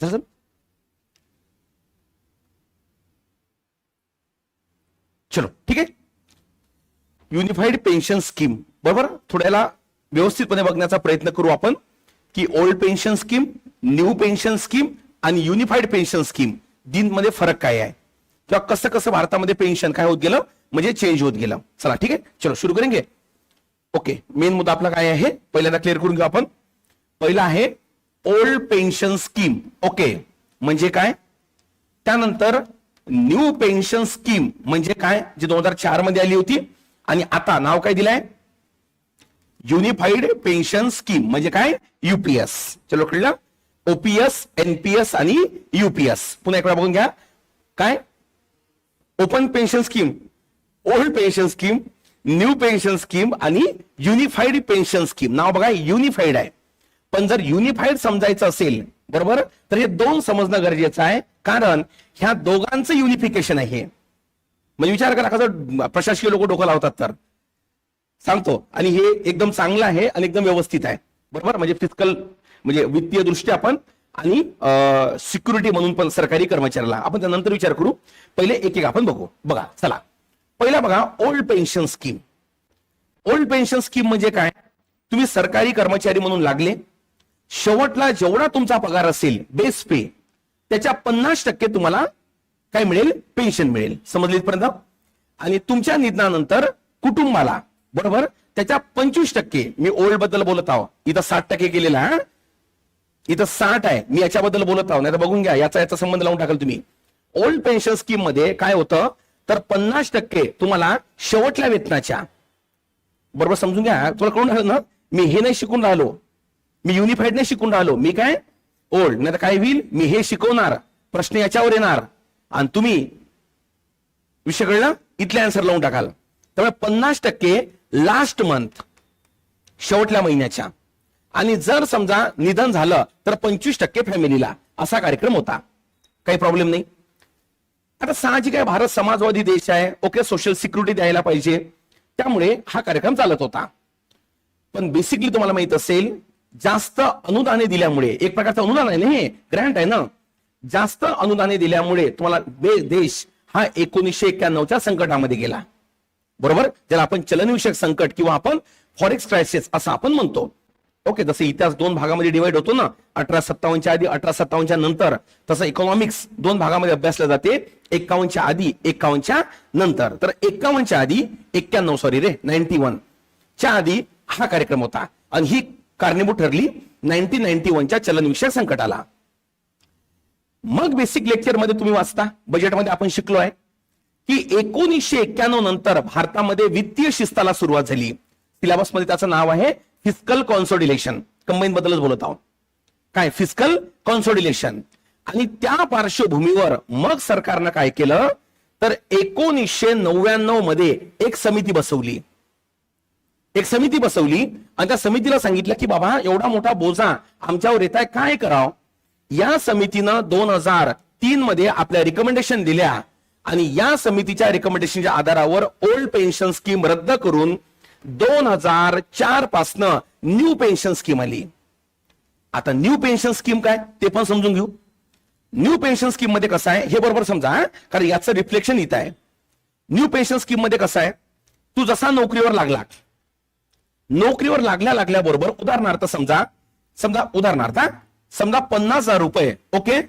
झालं चलो ठीक आहे? युनिफाईड पेन्शन स्कीम बरोबर? थोड्याला व्यवस्थितपणे बघण्याचा प्रयत्न करू आपण की old pension scheme new pension scheme आणि युनिफाईड पेन्शन स्कीममध्ये फरक काय आहे? किंवा कसं कसं भारतामध्ये पेन्शन काय होत गेलं? म्हणजे चेंज होत गेलं. चला ठीक आहे? चलो सुरू करेंगे. ओके मेन मुद्दा आपला काय आहे? पहिल्यांदा क्लिअर करून घेऊ आपण. पहिला आहे ओल्ड पेन्शन स्कीम. ओके. म्हणजे काय? त्यानंतर न्यू पेन्शन स्कीम म्हणजे काय? जी दोन हजार चारमध्ये आली होती. आणि आता नाव काय दिलंय? Unified pension scheme. म्हणजे काय? युपीएस चलो कळलं? ओपीएस एनपीएस आणि युपीएस पुन्हा एक वेळा बघून घ्या. काय? Open pension scheme. Old pension scheme new pension scheme आणि युनिफाईड पेन्शन स्कीम. नाव बघा युनिफाईड आहे. पण जर युनिफाईड समजायचं असेल बरोबर? तर हे दोन समजणं गरजेचं आहे. कारण ह्या दोघांचं युनिफिकेशन आहे हे. म्हणजे विचार करा जर प्रशासकीय लोक डोकं लावतात तर. सांगतो. आणि हे एकदम चांगलं आहे आणि एकदम व्यवस्थित आहे. बरोबर? म्हणजे फिजिकल म्हणजे वित्तीय दृष्ट्या आपण आणि सिक्युरिटी म्हणून पण सरकारी कर्मचाऱ्याला. आपण त्यानंतर विचार करू. पहिले एक एक आपण बघू. बघा चला. पहिला बघा old pension scheme old pension scheme म्हणजे काय? तुम्ही सरकारी कर्मचारी म्हणून लागले. शेवटला जेवढा तुमचा पगार असेल बेस पे त्याच्या पन्नास टक्के तुम्हाला काय मिळेल? पेन्शन मिळेल. समजले आणि तुमच्या निधनानंतर कुटुंबाला बरोबर? त्याच्या पंचवीस टक्के मी ओल्डबद्दल बोलत आहो. इथं साठ टक्के केलेला हा? इथं साठ आहे. मी याच्याबद्दल बोलत आहो. नाही तर बघून घ्या. याचा याचा संबंध लावून टाकाल तुम्ही. ओल्ड पेन्शन स्कीममध्ये काय होतं? तर पन्नास टक्के तुम्हाला शेवटल्या वेतनाच्या बरोबर समजून घ्या? तुला कळून राहिलं ना? मी हे नाही शिकून राहिलो. मी युनिफाईड नाही शिकून राहिलो. मी काय? ओल्ड नाही तर काय होईल? मी हे शिकवणार. प्रश्न याच्यावर येणार. आणि तुम्ही विषय कळला इथले आन्सर लावून टाकाल. त्यामुळे पन्नास टक्के लास्ट मंथ शेवटल्या महिन्याच्या. आणि जर समजा निधन झालं तर पंचवीस टक्के फॅमिलीला असा कार्यक्रम होता. काही प्रॉब्लेम नाही. आता साहजिक आहे भारत समाजवादी देश आहे. ओके सोशल सिक्युरिटी द्यायला पाहिजे. त्यामुळे हा कार्यक्रम चालत होता. पण बेसिकली तुम्हाला माहीत असेल जास्त अनुदाने दिल्यामुळे एक प्रकारचं अनुदान आहे ना हे? ग्रँट आहे ना? जास्त अनुदाने दिल्यामुळे तुम्हाला देश हा एकोणीसशे एक्क्याण्णवच्या संकटामध्ये गेला. बरोबर? ज्याला आपण चलनविषयक संकट किंवा आपण फॉरेक्स क्रायसिस असं आपण म्हणतो. ओके जसं इतिहास दोन भागामध्ये डिवाइड होतो ना अठरा सत्तावन्नच्या आधी अठरा सत्तावन्नच्या नंतर तसं इकॉनॉमिक्स दोन भागामध्ये अभ्यासलं जाते एक्कावन्नच्या आधी एक्कावन्नच्या नंतर. तर एक्कावन्नच्या आधी एक्क्याण्णव सॉरी रे नाईन्टी वन च्या आधी हा कार्यक्रम होता. आणि ही कारणीभूत ठरली. नाईन्टीन नाईन्टी वनच्या चलनविषयक संकटाला. मग बेसिक लेक्चरमध्ये तुम्ही वाचता. बजेटमध्ये आपण शिकलो आहे. की एकोणीसशे एक्क्याण्णव नंतर भारतामध्ये वित्तीय शिस्ताला सुरुवात झाली. सिलेबसमध्ये त्याचं नाव आहे फिस्कल कॉन्सोडिलेशन कंबाईन बद्दलच बोलत आहोत. काय? फिस्कल कॉन्सोडिलेशन आणि त्या पार्श्वभूमीवर मग सरकारनं काय केलं? तर एकोणीसशे नव्याण्णवमध्ये एक समिती बसवली. एक समिती बसवली आणि त्या समितीला सांगितलं की बाबा एवढा मोठा बोजा आमच्यावर येत आहे काय करावं? या समितीनं दोन हजार तीन मध्ये आपल्या रिकमेंडेशन दिल्या आणि या समितीच्या रिकमेंडेशनच्या आधारावर ओल्ड पेन्शन स्कीम रद्द करून दोन हजार चार पासनं न्यू पेन्शन स्कीम आली. आता न्यू पेन्शन स्कीम काय? ते पण समजून घेऊ. न्यू पेन्शन स्कीममध्ये कसं आहे? हे बरोबर समजा कारण याचं रिफ्लेक्शन इथं आहे. न्यू पेन्शन स्कीममध्ये कसं आहे? तू जसा नोकरीवर लागला नोकरीवर लागल्या लागल्याबरोबर उदाहरणार्थ समजा समजा उदाहरणार्थ समजा पन्नास हजार रुपये ओके?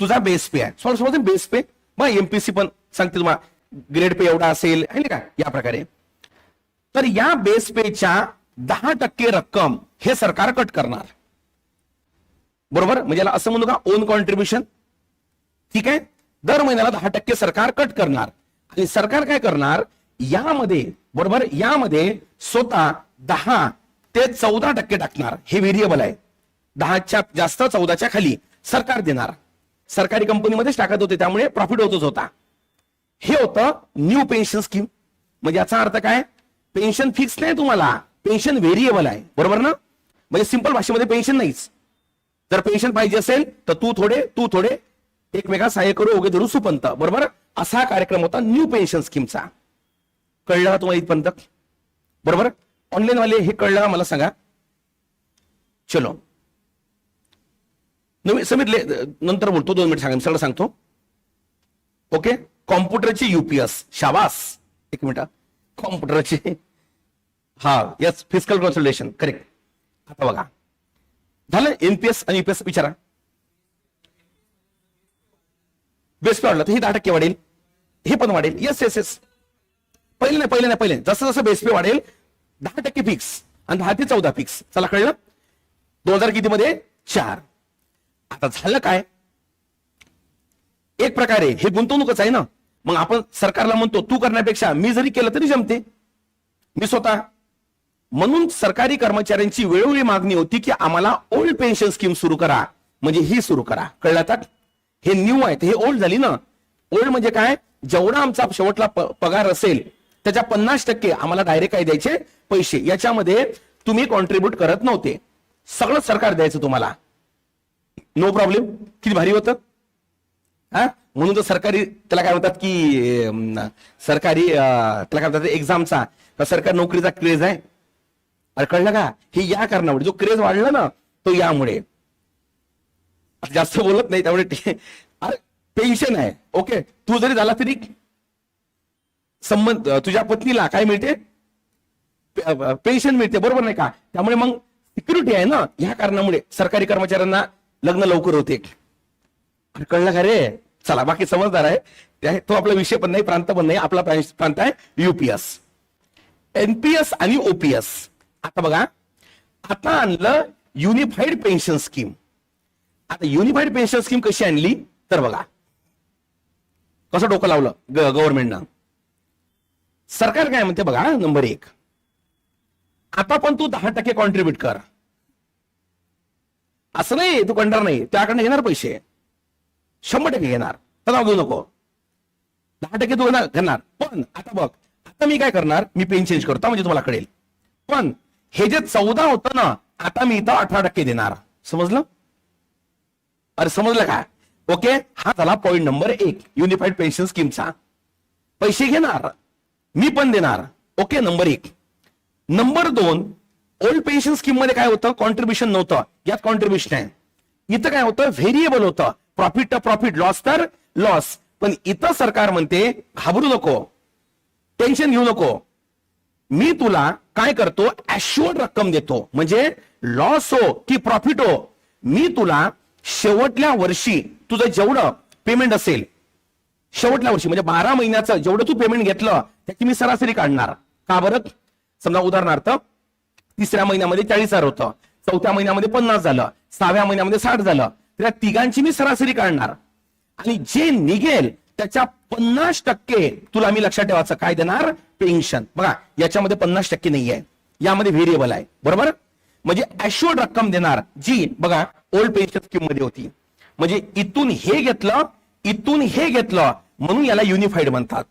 तुझा बेस पे आहे. समजा समजा बेस पे मग एमपीसी पण सांगते तुम्हाला ग्रेड पे एवढा असेल. आहे का? या प्रकारे. तर या बेस पेच्या दहा टक्के रक्कम हे सरकार कट करणार. बरोबर? म्हणजे याला असं म्हणू का ओन कॉन्ट्रीब्युशन ठीक आहे? दर महिन्याला दहा टक्के सरकार कट करणार. आणि सरकार काय करणार? यामध्ये बरोबर? यामध्ये स्वतः दहा ते चौदा टक्के टाकणार. हे व्हेरिएबल आहे. दहाच्या जास्त चौदाच्या खाली सरकार देणार. सरकारी कंपनीमध्येच टाकत होते त्यामुळे प्रॉफिट होतच होता. हे होतं न्यू पेन्शन स्कीम म्हणजे याचा अर्थ काय? पेन्शन फिक्स नाही तुम्हाला. पेन्शन व्हेरिएबल आहे. बरोबर ना? म्हणजे सिंपल भाषेमध्ये पेन्शन नाहीच. जर पेन्शन पाहिजे असेल तर तू थोडे तू थोडे एकमेका सहाय्य करू ओगे धरू सुपंत. बरोबर? असा कार्यक्रम होता न्यू पेन्शन स्कीमचा कळलं तुम्हाला इथपर्यंत? बरोबर? ऑनलाईन वाले हे कळलं का मला सांगा? चलो. नवीन समितले नंतर बोलतो दोन मिनिट सांगा सगळं सांगतो. ओके? कॉम्प्युटरची युपीएस शाबास. एक मिनिट कॉम्प्युटरची. हा यस फिजिकल कॉन्सल्टेशन करेक्ट आता बघा. झालं? एमपीएस आणि युपीएस विचारा. बेस पे वाढलं तर हे दहा टक्के वाढेल. हे पण वाढेल. येस येस येस पहिले नाही पहिले नाही पहिले जसं जसं बेस पे वाढेल दहा टक्के फिक्स आणि दहा ते चौदा फिक्स चला कळलं? दोन हजार किती मध्ये चार. आता झालं काय? एक प्रकारे हे गुंतवणूकच आहे ना? मग आपण सरकारला म्हणतो तू करण्यापेक्षा मी जरी केलं तरी जमते. मी स्वतः. म्हणून सरकारी कर्मचाऱ्यांची वेळोवेळी मागणी होती की आम्हाला ओल्ड पेन्शन स्कीम सुरू करा. म्हणजे ही सुरू करा. कळलं आता हे न्यू आहे हे ओल्ड झाली ना? ओल्ड म्हणजे काय? जेवढा आमचा शेवटला प- पगार असेल त्याच्या पन्नास टक्के आम्हाला डायरेक्ट काय द्यायचे पैसे याच्यामध्ये तुम्ही कॉन्ट्रीब्युट करत नव्हते. सगळं सरकार द्यायचं तुम्हाला. नो प्रॉब्लेम किती भारी होतं. हा? म्हणून तर सरकारी त्याला काय म्हणतात की सरकारी त्याला काय म्हणतात एक्झामचा का सरकारी नोकरीचा क्रेज आहे? अरे कळलं का? हे या कारणामुळे जो क्रेज वाढला ना तो यामुळे. जास्त बोलत नाही त्यामुळे अरे पेन्शन आहे. ओके तू जरी झाला तरी संबंध तुझ्या पत्नीला काय मिळते? पेन्शन मिळते बरोबर नाही का? त्यामुळे मग सिक्युरिटी आहे ना ह्या कारणामुळे सरकारी कर्मचाऱ्यांना लग्न लवकर होते. कळलं का रे? चला बाकी समजदार आहे. त्या- तो आपला विषय पण नाही प्रांत पण नाही आपला प्रांत आहे युपीएस एनपीएस आणि ओपीएस आता बघा आता आणलं युनिफाईड पेन्शन स्कीम आता युनिफाईड पेन्शन स्कीम कशी आणली? तर बघा कसं डोकं लावलं गव्हर्नमेंटनं सरकार काय म्हणते बघा नंबर एक. आता पण तू दहा टक्के कॉन्ट्रीब्युट कर. असं नाही तू करणार नाही त्याकडनं घेणार पैसे. शंभर टक्के घेणार. तणाव घेऊ नको. दहा टक्के तू घेणार पण आता बघ आता मी काय करणार? मी पेन चेंज करतो म्हणजे तुम्हाला कळेल. पण हे जे चौदा होतं ना आता मी इथं अठरा टक्के देणार. समजलं? अरे समजलं का? ओके? हा झाला पॉईंट नंबर एक युनिफाईड पेन्शन स्कीमचा पैसे घेणार. मी पण देणार. ओके नंबर एक. नंबर दोन ओल्ड पेन्शन स्कीममध्ये काय होतं? कॉन्ट्रीब्युशन नव्हतं. यात कॉन्ट्रीब्युशन आहे. इथं काय होतं? व्हेरिएबल होतं. प्रॉफिट तर प्रॉफिट लॉस तर लॉस पण इथं सरकार म्हणते घाबरू नको. टेन्शन घेऊ नको. मी तुला काय करतो? ऍश्युअर्ड रक्कम देतो. म्हणजे लॉस हो की प्रॉफिट हो मी तुला शेवटल्या वर्षी तुझं जेवढं पेमेंट असेल शेवटल्या वर्षी म्हणजे बारा महिन्याचं जेवढं तू पेमेंट घेतलं त्याची मी सरासरी काढणार. का बरं? समजा उदाहरणार्थ तिसऱ्या महिन्यामध्ये चाळीस हजार होतं चौथ्या महिन्यामध्ये पन्नास झालं सहाव्या महिन्यामध्ये साठ झालं तर या तिघांची मी सरासरी काढणार. आणि जे निघेल त्याच्या पन्नास टक्के तुला मी लक्षात ठेवायचं काय देणार? पेन्शन बघा याच्यामध्ये पन्नास टक्के नाही आहे. यामध्ये व्हेरिएबल आहे. बरोबर? म्हणजे ऍश्युअर्ड रक्कम देणार जी बघा ओल्ड पेन्शन स्कीममध्ये होती. म्हणजे इथून हे घेतलं इथून हे घेतलं म्हणून याला युनिफाईड म्हणतात.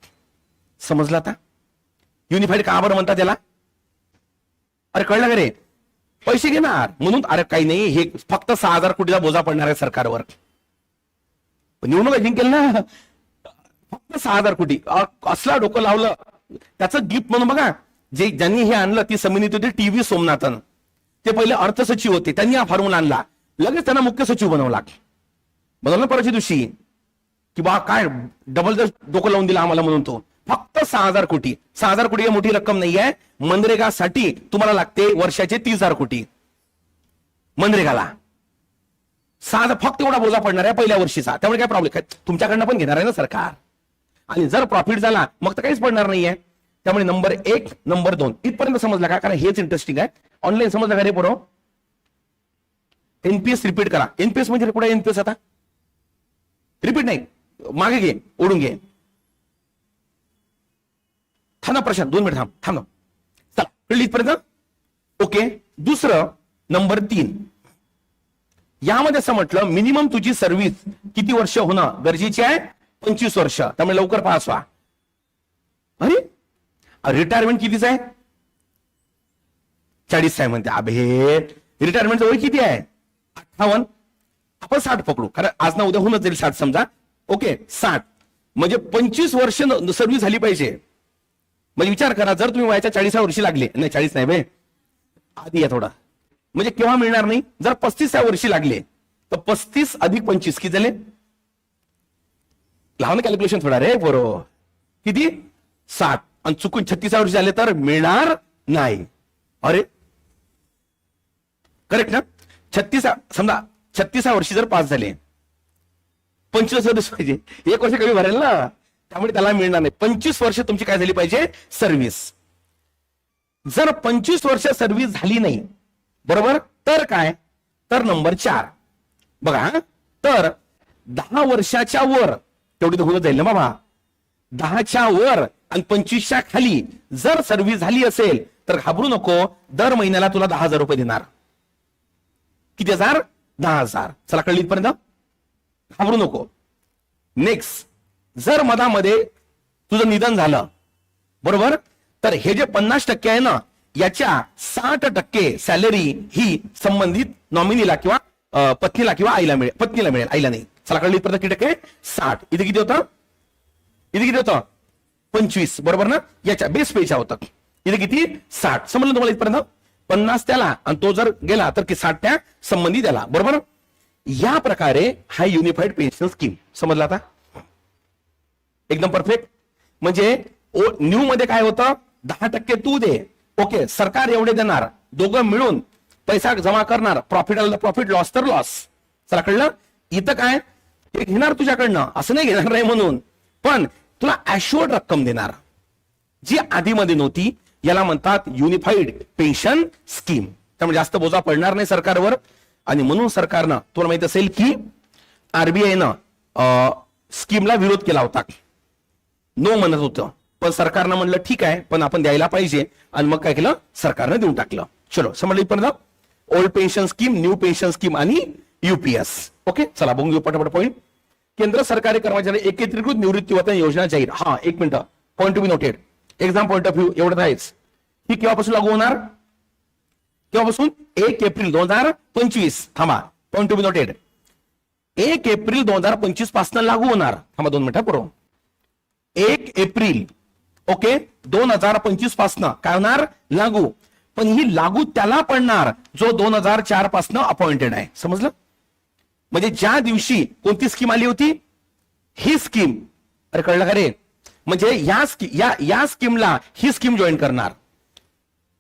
समजलं आता? युनिफाईड का बरं म्हणतात याला? अरे कळलं का रे? पैसे घेणार. म्हणून अरे काही नाही हे फक्त सहा हजार कोटीचा बोजा पडणार आहे सरकारवर. पण निवडणूक जिंकेल ना? फक्त सहा हजार कोटी. असला डोकं लावलं? त्याचं गिफ्ट म्हणून बघा. जे ज्यांनी हे आणलं ती समिती होती टी व्ही सोमनाथन. ते पहिले अर्थसचिव होते. त्यांनी हा फॉर्म्युला आणला. लगेच त्यांना मुख्य सचिव बनवला. बनवलं परवाच्या दिवशी. की बा काय डबल जर डोकं लावून दिलं आम्हाला म्हणून तो. फक्त सहा हजार कोटी. सहा हजार कोटी मोठी रक्कम नाही आहे मनरेगासाठी तुम्हाला लागते वर्षाचे तीस हजार कोटी. मनरेगाला. सहा फक्त एवढा बोजा पडणार आहे पहिल्या वर्षीचा. त्यामुळे काय प्रॉब्लेम तुमच्याकडनं पण घेणार आहे ना सरकार. आणि जर प्रॉफिट झाला मग तर काहीच पडणार नाहीये. त्यामुळे नंबर एक नंबर दोन. इथपर्यंत समजला का? कारण हेच इंटरेस्टिंग आहे. ऑनलाईन समजलं का रे बरो एनपीएस रिपीट करा. एनपीएस म्हणजे कुठे एनपीएस आता? रिपीट नाही. मागे घे ओढून घे थांबा प्रशांत दोन मिनिट थांब थांब चला कळली इथपर्यंत ओके दुसरं नंबर तीन. यामध्ये असं म्हटलं मिनिमम तुझी सर्व्हिस किती वर्ष होणं गरजेची आहे? पंचवीस वर्ष. त्यामुळे लवकर पास व्हा अरे रिटायरमेंट कितीच आहे? चाळीस आहे म्हणते. अभे रिटायरमेंटचं वय किती आहे? अठ्ठावन्न. आपण साठ पकडू. कारण आज ना उद्या होऊनच जाईल साठ समजा. ओके साठ म्हणजे पंचवीस वर्ष सर्व्हिस झाली पाहिजे. म्हणजे विचार करा जर तुम्ही वयाच्या चाळीसाव्या वर्षी लागले नाही चाळीस नाही बे आधी या थोडा. म्हणजे केव्हा मिळणार नाही? जर पस्तीसाव्या वर्षी लागले तर पस्तीस अधिक पंचवीस किती झाले? लहान कॅल्क्युलेशन थोडा रे बरोबर किती? साठ आणि चुकून छत्तीसा वर्ष झाले तर मिळणार नाही. अरे. करेक्ट ना? छत्तीसा समजा छत्तीसा वर्षी जर पास झाले पंचवीस वर्ष पाहिजे. एक वर्ष कमी भरेल ना. त्यामुळे त्याला मिळणार नाही. पंचवीस वर्ष तुमची काय झाली पाहिजे? सर्व्हिस जर पंचवीस वर्ष सर्व्हिस झाली नाही बरोबर? तर काय? तर नंबर चार. बघा तर दहा वर्षाच्या वर तेवढी तर होत जाईल ना बाबा. दहाच्या वर आणि पंचवीसच्या खाली जर सर्व्हिस झाली असेल तर घाबरू नको. दर महिन्याला तुला दहा हजार रुपये देणार. किती हजार? दहा हजार. चला कळली इथपर्यंत? घाबरू नको. नेक्स्ट जर मधामध्ये तुझं निधन झालं बरोबर? तर हे जे पन्नास टक्के आहे ना याच्या साठ टक्के सॅलरी ही संबंधित नॉमिनीला किंवा पत्नीला किंवा आईला मिळेल पत्नीला मिळेल आईला नाही. चला कळली इथपर्यंत किती टक्के? साठ. इथे किती होतं? इथे किती होतं? पंचवीस. बरोबर ना? याच्या बेस पेच्या होतं इथे किती? साठ. समजलं तुम्हाला इथपर्यंत? पन्नास त्याला आणि तो जर गेला तर की साठ त्या संबंधी त्याला. बरोबर? या प्रकारे हा युनिफाईड पेन्शन स्कीम समजला आता? एकदम परफेक्ट म्हणजे न्यू मध्ये काय होतं? दहा टक्के तू दे. ओके सरकार एवढे देणार. दोघं मिळून पैसा जमा करणार. प्रॉफिट आलं प्रॉफिट लॉस तर लॉस चला कळलं? इथं काय? हे घेणार तुझ्याकडनं. असं नाही घेणार नाही म्हणून. पण तुला ऍश्युअर्ड रक्कम देणार. जी आधीमध्ये नव्हती याला म्हणतात युनिफाईड पेन्शन स्कीम त्यामुळे जास्त बोजा पडणार नाही सरकारवर. आणि म्हणून सरकारनं तुम्हाला माहीत असेल की आरबीआयनं स्कीमला विरोध केला होता. नो म्हणत होतं. पण सरकारनं म्हणलं ठीक आहे पण आपण द्यायला पाहिजे. आणि मग काय केलं? सरकारनं देऊन टाकलं. चलो समजलं इथपर्यंत? Old pension scheme new pension scheme आणि युपीएस ओके चला बघून घेऊ पटापट पॉईंट केंद्र सरकारी कर्मचारी एकत्रीकृत निवृत्ती वेतन योजना जाहीर. हा एक minute. Point to be noted exam point of view एवढं आहेच. ही केव्हापासून लागू होणार? केव्हापासून एक एप्रिल दोन हजार पंचवीस. थांबा पॉईंट टू बी नोटेड एक एप्रिल दोन हजार पंचवीसपासून लागू होणार. थांबा दोन मिनिटं पुरो एक एप्रिल ओके दोन हजार पंचवीसपासून. काय होणार? लागू. पण ही लागू त्याला पडणार जो दोन हजार चार पासन अपॉइंटेड आहे. समजलं? म्हणजे ज्या दिवशी कोणती स्कीम आली होती? ही स्कीम अरे कळलं का रे? म्हणजे या स्की या या स्कीमला ही स्कीम जॉईन करणार.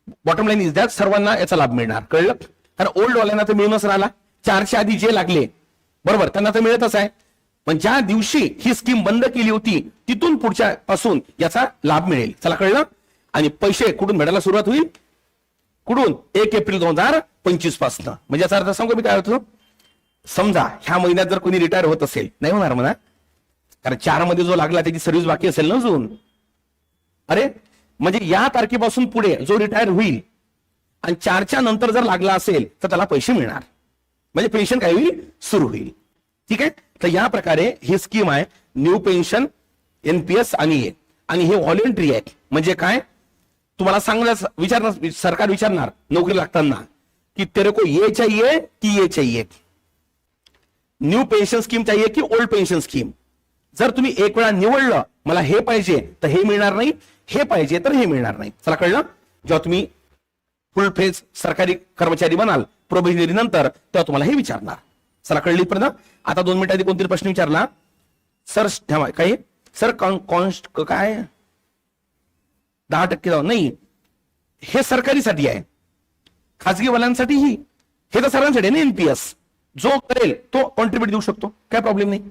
बॉटम लाईन इज दॅट सर्वांना याचा लाभ मिळणार. कळलं? कारण ओल्ड वाल्यांना तर मिळूनच राहिला. चारशे आधी जे लागले. बरोबर? त्यांना तर मिळतच आहे. पण ज्या दिवशी ही स्कीम बंद केली होती तिथून पुढच्या पासून याचा लाभ मिळेल. चला कळलं? आणि पैसे कुठून भेटायला सुरुवात होईल? कुठून? एक एप्रिल दोन हजार पंचवीसपासून. म्हणजे याचा अर्थ सांगू मी काय होतो? समजा ह्या महिन्यात जर कोणी रिटायर होत असेल नाही होणार म्हणा. कारण चारमध्ये जो लागला त्याची सर्व्हिस बाकी असेल ना अजून. अरे म्हणजे या तारखेपासून पुढे जो रिटायर होईल आणि चारच्या नंतर जर लागला असेल तर त्याला पैसे मिळणार. म्हणजे पेन्शन काय होईल सुरू होईल. ठीक आहे? तर या प्रकारे ही स्कीम आहे. न्यू पेन्शन एनपीएस आणि ए आणि हे व्हॉलेंटरी आहे. म्हणजे काय? तुम्हाला सांगण्यास विचारणार सरकार विचारणार नोकरी लागताना की तेरे को ये चाहिए की ये चाहिए? न्यू पेन्शन स्कीम चाहिए की ओल्ड पेन्शन स्कीम जर तुम्ही एक वेळा निवडलं मला हे पाहिजे तर हे मिळणार नाही. हे पाहिजे तर हे मिळणार नाही. चला कळलं? जेव्हा तुम्ही फुल फेज सरकारी कर्मचारी बनाल प्रोबेशनरी नंतर तेव्हा तुम्हाला हे विचारणार. चला कळली पर्यंत आता दोन मिनिट आधी कोणतरी प्रश्न विचारला. सर ठेवा काय सर कॉन्स्ट काय? दहा टक्के जाऊ नाही हे सरकारीसाठी आहे. खाजगीवाल्यांसाठी ही. हे तर सर्वांसाठी आहे ना एनपीएस जो करेल तो कॉन्ट्रीब्युट देऊ शकतो. काय प्रॉब्लेम नाही.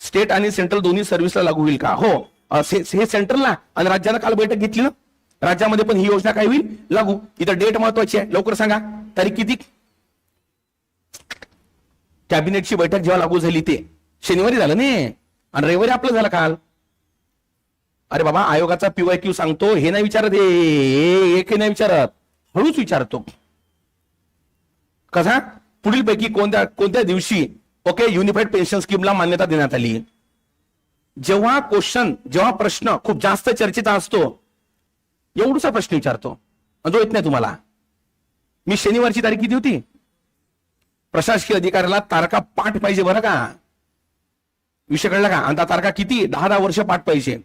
स्टेट आणि सेंट्रल दोन्ही सर्व्हिसला लागू होईल का? हो. से- हे सेंट्रलला आणि राज्याला काल बैठक घेतली ना? राज्यामध्ये पण ही योजना काय होईल? लागू. इथं डेट महत्वाची आहे. लवकर सांगा. तारीख किती? कॅबिनेटची बैठक जेव्हा लागू झाली ते. शनिवारी झालं नाही आणि रविवारी आपलं झालं काल. अरे बाबा आयोगाचा पीवाय क्यू सांगतो हे नाही विचारत. हे हे- एक नाही विचारत. हळूच विचारतो. कसा? पुढील पैकी कोणत्या कोणत्या दिवशी? ओके युनिफाईड पेन्शन स्कीमला मान्यता देण्यात आली. जेव्हा क्वेश्चन जेव्हा प्रश्न खूप जास्त चर्चेचा असतो एवढूसा प्रश्न विचारतो. जो येत नाही तुम्हाला. मी शनिवारची तारीख किती होती? प्रशासकीय अधिकाऱ्याला तारखा पाठ पाहिजे बरं का? विषय कळला का? आणि त्या तारखा किती? दहा दहा वर्ष पाठ पाहिजे.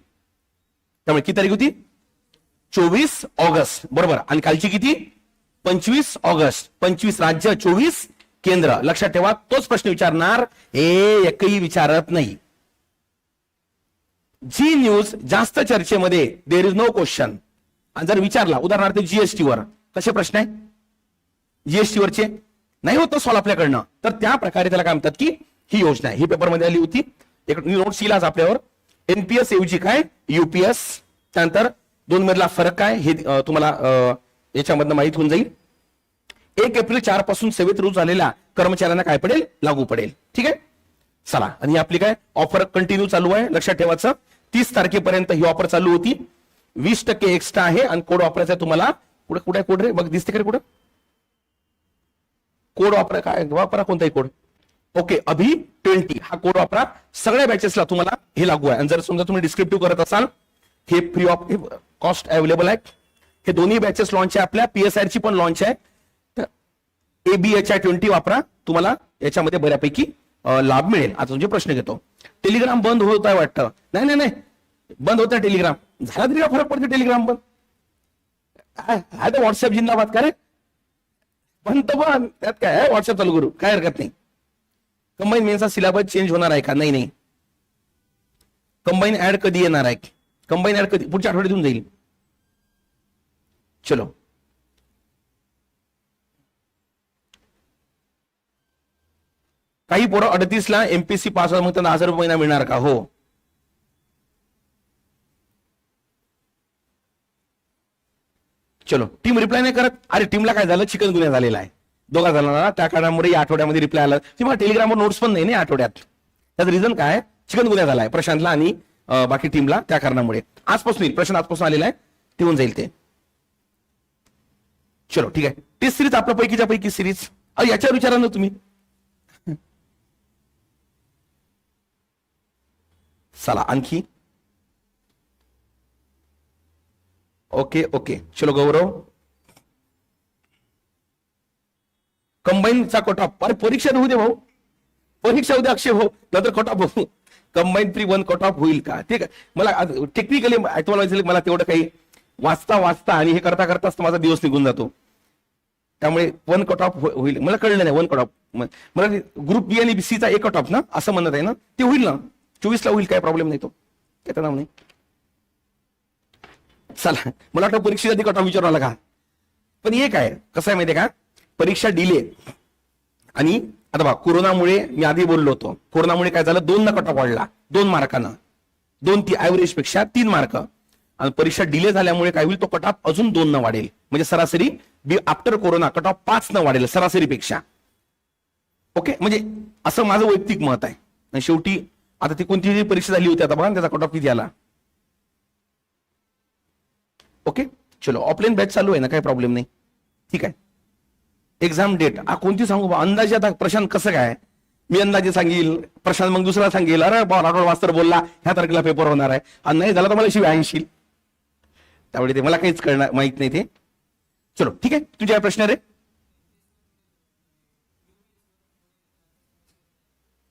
त्यामुळे किती तारीख होती? चोवीस ऑगस्ट. बरोबर. आणि कालची किती? पंचवीस ऑगस्ट. पंचवीस राज्य चोवीस केंद्र. लक्षात ठेवा तोच प्रश्न विचारणार. हे एकही विचारत नाही. जी न्यूज जास्त चर्चेमध्ये देर इज नो क्वेश्चन आणि जर विचारला उदाहरणार्थ जीएसटी वर कसे प्रश्न आहे? जीएसटी वरचे? नाही होत सॉल्व आपल्याकडनं. तर त्या प्रकारे त्याला काय म्हणतात की ही योजना आहे. ही पेपरमध्ये आली होती. एक नोट्स येईल आज आपल्यावर. एनपीएस ऐवजी काय? युपीएस त्यानंतर दोन मधला फरक काय? हे तुम्हाला अं, याच्यामधनं माहीत होऊन जाईल. एक एप्रिल चारपासून सेवेत रुजू झालेल्या कर्मचाऱ्यांना काय पडेल? लागू पडेल. ठीक आहे? चला. आणि आपली काय? ऑफर कंटिन्यू चालू आहे. लक्षात ठेवायचं. तीस तारखेपर्यंत ही ऑफर चालू होती. वीस टक्के एक्स्ट्रा आहे आणि कोड वापरायचा तुम्हाला. कुठे कुठे कोड रे? बघ दिसते का रे कुठं? कोड वापरा काय वापरा कोणताही कोड ओके अभि ट्वेंटी हा कोड वापरा. सगळ्या बॅचेसला तुम्हाला हे लागू आहे. आणि जर समजा तुम्ही डिस्क्रिप्टिव्ह करत असाल हे फ्री ऑफ कॉस्ट अवेलेबल आहे. हे दोन्ही बॅचेस लॉन्च आहे आपल्या. पीएसआर ची पण लॉन्च आहे. तर एबीएच आय ट्वेंटी वापरा. तुम्हाला याच्यामध्ये बऱ्यापैकी लाभ मिळेल. आता तुमचे प्रश्न घेतो. टेलिग्राम बंद होत आहे वाटतं. नाही नाही नाही. बंद होत टेलिग्राम. झाला तरी का फरक पडतो टेलिग्राम बंद? हा तर व्हॉट्सअप जिंदाबाद का रे? बंद बंद. त्यात काय आहे? व्हॉट्सअप चालू करू. काय हरकत नाही. कंबाईन मेन्सचा सिलेबस चेंज होणार आहे का? नाही नाही. कंबाईन ऍड कधी येणार आहे? कंबाईन ऍड कधी? पुढच्या आठवड्यातून जाईल. चलो. काही पोरं अडतीस ला एमपीसी पास मग त्यांना हजार रुपये महिना मिळणार का? हो. चलो टीम रिप्लाय नाही करत. अरे टीमला काय झालं? चिकन गुन्हा झालेला आहे. दोघा ना त्या कारणामुळे या आठवड्यामध्ये रिप्लाय आला. किंवा टेलिग्रामवर नोट्स पण नाही ना आठवड्यात. त्याचं रिझन काय? चिकन गुन्हा झालाय. प्रशांतला आणि बाकी टीमला त्या कारणामुळे. आजपासून येईल. प्रशांत आजपासून आलेला आहे. ते होऊन जाईल ते. चलो ठीक आहे. टेस्ट सिरीज आपल्या पैकीच्या पैकी सिरीज याच्यावर विचारा ना तुम्ही. चला आणखी ओके ओके चलो गौरव कंबाईनचा कोटा. ऑफ अरे परीक्षा होऊ दे भाऊ. परीक्षा उद्या अक्षय भाऊ. नंतर quota of combine three one cut off होईल का? ठीक आहे. मला टेक्निकली तुम्हाला मला तेवढं काही वाचता वाचता आणि हे करता करताच माझा दिवस निघून जातो. त्यामुळे वन कट ऑफ होईल. मला कळलं नाही वन कट. ऑफ मला ग्रुप बी आणि सी चा एक कट ऑफ ना? असं म्हणत आहे ना? ते होईल ना? चोवीसला होईल काय प्रॉब्लेम नाही तो. काय नाव नाही. चला मला वाटतं परीक्षेच्या आधी कटा विचारू आला का? पण एक आहे कसं आहे माहितीये का? परीक्षा डिले आणि आता बघा कोरोनामुळे मी आधी बोललो होतो. कोरोनामुळे काय झालं? दोन ना कट ऑफ वाढला. दोन मार्कानं. दोन ती ऍव्हरेजपेक्षा तीन मार्क. आणि परीक्षा डिले झाल्यामुळे काय होईल? तो कट ऑफ अजून दोन न वाढेल. म्हणजे सरासरी B after corona cut off पाच न वाढेल सरासरीपेक्षा. ओके? म्हणजे असं माझं वैयक्तिक मत आहे. आणि शेवटी आता ती कोणती परीक्षा झाली होती आता बघा ना त्याचा कट ऑफ किती आला. ओके चलो ऑफलाईन बॅच चालू आहे ना काही प्रॉब्लेम नाही. ठीक आहे. एक्झाम डेट हा कोणती सांगू बा? अंदाजे आता प्रशांत कसं काय? मी अंदाजे सांगेल. प्रशांत मग दुसरा सांगेल. अरे बा राठोड मास्तर बोलला ह्या तारखेला पेपर होणार आहे. आणि नाही झाला तर मला शिवाय ऐंशील. त्यामुळे ते मला काहीच कळणार माहीत नाही ते. चलो ठीक आहे. तुझ्या प्रश्न रे?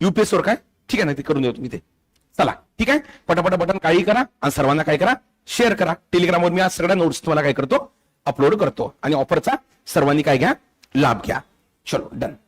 युपीएस वर काय? ठीक आहे ना ते करून देऊ तुम्ही ते. चला ठीक आहे? पटापट बटन काही करा आणि सर्वांना काय करा? शेअर करा. टेलिग्रामवर मी आज सगळ्या नोट्स तुम्हाला काय करतो अपलोड करतो. आणि ऑफरचा सर्वांनी काय घ्या? लाभ घ्या. चलो डन